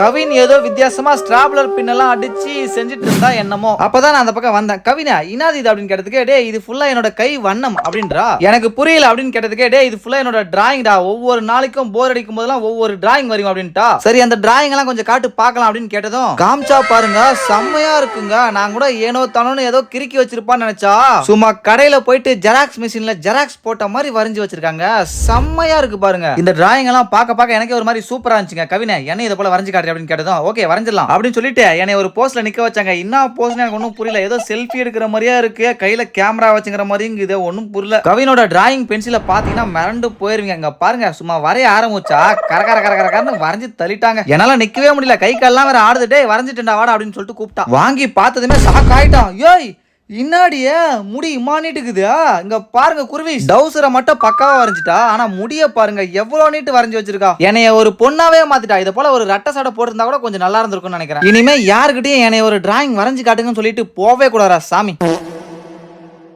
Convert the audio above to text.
கவின் ஏதோ வித்தியாசமா ஸ்ட்ராப்லர் பின்னெல்லாம் அடிச்சு செஞ்சுட்டு இருந்தா என்னமோ. அப்பதான் நான் அந்த பக்கம் வந்தேன். கவினா இனாது இது அப்படின்னு கேட்டதுக்கு டே இது ஃபுல்லா என்னோட கை வண்ணம் அப்படின்றா. எனக்கு புரியல அப்படின்னு கேட்டதுக்கு டே இது ஃபுல்லா என்னோட டிராயிங்டா ஒவ்வொரு நாளைக்கும் போர் அடிக்கும் போதெல்லாம் ஒவ்வொரு டிராயிங் வரும் அப்படின்ட்டா. சரி அந்த டிராயிங் எல்லாம் கொஞ்சம் காட்டு பார்க்கலாம் அப்படின்னு கேட்டதும் காமிச்சா பாருங்க செம்மையா இருக்குங்க. நான் கூட ஏனோ தானோன்னு ஏதோ கிறுக்கி வச்சிருப்பான்னு நினைச்சா. சும்மா கடையில போயிட்டு ஜெராக்ஸ் மிஷின்ல ஜெராக்ஸ் போட்ட மாதிரி வரைஞ்சு வச்சிருக்காங்க. செம்மையா இருக்கு பாருங்க. இந்த டிராயிங் எல்லாம் பார்க்க பார்க்க எனக்கே ஒரு மாதிரி சூப்பரா இருந்துச்சுங்க. கவினை என்ன இதை போல வரைஞ்சு காட்டு அப்படின்னு கேட்டதும் ஓகே வரைஞ்சிடலாம். அப்படின்னு சொல்லிட்டு என்னை ஒரு போஸ்ட்ல நிக்க வச்சாங்க. என்ன போஸ்ட்னு எனக்கு ஒன்றும் புரியல. ஏதோ செல்ஃபி எடுக்கிற மாதிரியா இருக்கு. கையில கேமரா வச்சுங்கிற மாதிரியும் இது ஒன்றும் புரியல. கவினோட டிராயிங் பென்சிலை பார்த்தீங்கன்னா மிரண்டு போயிருவீங்க. அங்க பாருங்க சும்மா வரைய ஆரம்பிச்சா கர கர கர கரன்னு வரைஞ்சு தள்ளிட்டாங்க. என்னால நிக்கவே முடியல. கை கால்லாம் வேற ஆடுதுட்டே வரைஞ்சிட்டுண்டா வாடா அப்படின்னு சொல்லிட்டு கூப்பிட்டா. வாங்கி பார்த்ததுமே ஷாக் ஆயிட்டான். ஏய் இன்னாடியே முடி இம்மானிட்டுக்குது இங்க பாருங்க குருவி டவுசரை மட்டும் பக்காவா வரைஞ்சிட்டா. ஆனா முடிய பாருங்க எவ்வளவு நீட்டு வரைஞ்சு வச்சிருக்கா. என்னைய ஒரு பொண்ணாவே மாத்திட்டா. இதை போல ஒரு ரட்ட சடை போட்டிருந்தா கூட கொஞ்சம் நல்லா இருந்திருக்கும்னு நினைக்கிறேன். இனிமே யாருக்கிட்டையும் என்னைய ஒரு டிராயிங் வரைஞ்சு காட்டுங்கன்னு சொல்லிட்டு போவே கூடாதா சாமி.